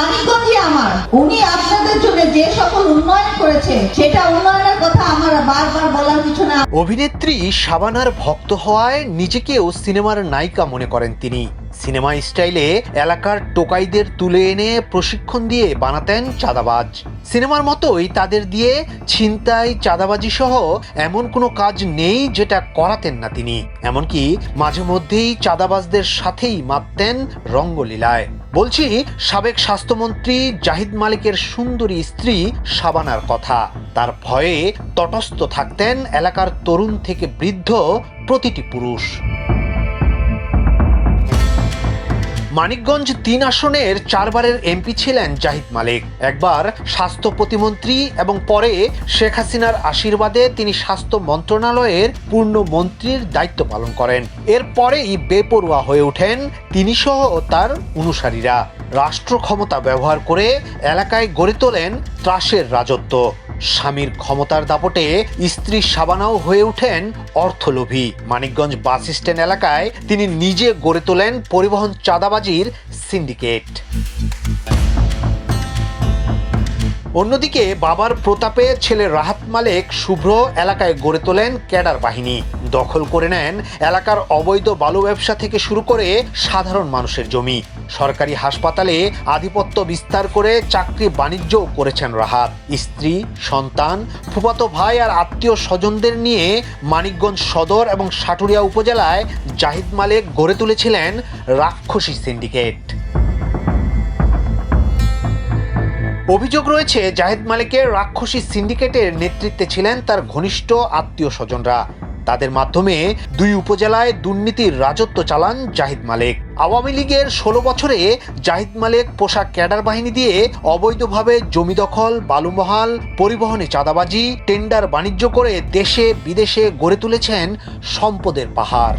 আমার। উনি আপনাদের জন্য যে সকল উন্নয়ন করেছে, সেটা উন্নয়নের কথা আমার বারবার বলার কিছু না। অভিনেত্রী শাবানার ভক্ত হওয়ায় নিজেকেও সিনেমার নায়িকা মনে করেন তিনি। সিনেমা স্টাইলে এলাকার টোকাইদের তুলে এনে প্রশিক্ষণ দিয়ে বানাতেন চাঁদাবাজ। সিনেমার মতোই তাদের দিয়ে ছিনতাই, চাঁদাবাজি সহ এমন কোনো কাজ নেই যেটা করাতেন না তিনি। এমনকি মাঝে মধ্যেই চাঁদাবাজদের সাথেই মাততেন রঙ্গলীলায়। বলছি, সাবেক স্বাস্থ্যমন্ত্রী জাহিদ মালিকের সুন্দরী স্ত্রী সাবানার কথা। তার ভয়ে তটস্থ থাকতেন এলাকার তরুণ থেকে বৃদ্ধ প্রতিটি পুরুষ। মানিকগঞ্জ তিন আসনের চারবারের এমপি ছিলেন জাহিদ মালিক। একবার স্বাস্থ্য প্রতিমন্ত্রী এবং পরে শেখ হাসিনার আশীর্বাদে তিনি স্বাস্থ্য মন্ত্রণালয়ের পূর্ণ মন্ত্রীর দায়িত্ব পালন করেন। এরপরেই বেপরোয়া হয়ে ওঠেন তিনি সহ তার অনুসারীরা। রাষ্ট্র ক্ষমতা ব্যবহার করে এলাকায় গড়ে তোলেন ত্রাসের রাজত্ব। স্বামীর ক্ষমতার দাপটে স্ত্রী সাবানাও হয়ে ওঠেন অর্থলোভী। মানিকগঞ্জ বাস স্ট্যান্ড এলাকায় তিনি নিজে গড়ে তোলেন পরিবহন চাঁদাবাজির সিন্ডিকেট। অন্যদিকে বাবার প্রতাপে ছেলে রাহাত মালেক শুভ্র এলাকায় গড়ে তোলেন ক্যাডার বাহিনী। দখল করে নেন এলাকার অবৈধ বালু ব্যবসা থেকে শুরু করে সাধারণ মানুষের জমি। সরকারি হাসপাতালে আধিপত্য বিস্তার করে চাকরি বাণিজ্যও করেছেন রাহাত। স্ত্রী, সন্তান, ফুফাতো ভাই আর আত্মীয় স্বজনদের নিয়ে মানিকগঞ্জ সদর এবং সাটুরিয়া উপজেলায় জাহিদ মালেক গড়ে তুলেছিলেন রাক্ষসী সিন্ডিকেট। অভিযোগ রয়েছে, জাহেদ মালিকের রাক্ষসী সিন্ডিকেটের নেতৃত্বে ছিলেন তার ঘনিষ্ঠ আত্মীয় স্বজনরা। তাদের মাধ্যমে দুই উপজেলায় দুর্নীতির রাজত্ব চালান জাহিদ মালিক। আওয়ামী লীগের ষোলো বছরে জাহিদ মালিক পোশাক ক্যাডার বাহিনী দিয়ে অবৈধভাবে জমি দখল, বালুমহাল, পরিবহনে চাঁদাবাজি, টেন্ডার বাণিজ্য করে দেশে বিদেশে গড়ে তুলেছেন সম্পদের পাহাড়।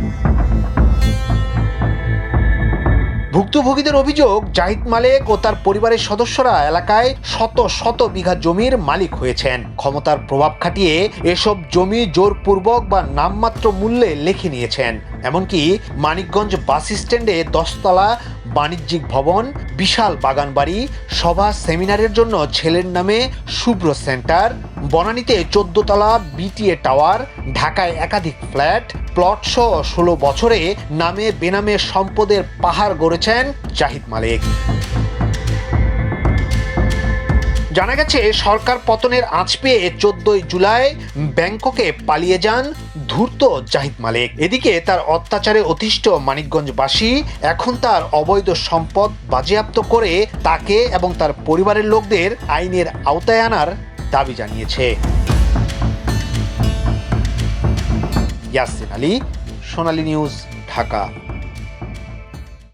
ভুক্তভোগীদের অভিযোগ, জাহিদ মালেক ও তার পরিবারের সদস্যরা এলাকায় শত শত বিঘা জমির মালিক হয়েছেন। ক্ষমতার প্রভাব খাটিয়ে এসব জমি জোরপূর্বক বা নামমাত্র মূল্যে লিখে নিয়েছেন। এমনকি মানিকগঞ্জ বাস স্ট্যান্ডে দশতলা বাণিজ্যিক ভবন, বিশাল বাগান বাড়ি সভা সেমিনারের জন্য ছেলের নামে শুভ্র সেন্টার, বনানীতে চোদ্দতলা বিটিএ টাওয়ার, ঢাকায় একাধিক ফ্ল্যাট, প্লট সহ ষোলো বছরে নামে বেনামে সম্পদের পাহাড় গড়েছেন জাহিদ মালিক। জানা গেছে, সরকার পতনের আঁচ পেয়ে চোদ্দই জুলাই ব্যাংককে পালিয়ে যান ধূর্ত জাহিদ মালিক। এদিকে তার অত্যাচারে অতিষ্ঠ মানিকগঞ্জবাসী এখন তার অবৈধ সম্পদ বাজেয়াপ্ত করে তাকে এবং তার পরিবারের লোকদের আইনের আওতায় আনার দাবি জানিয়েছে। ইয়াসিন আলী, সোনালী নিউজ, ঢাকা।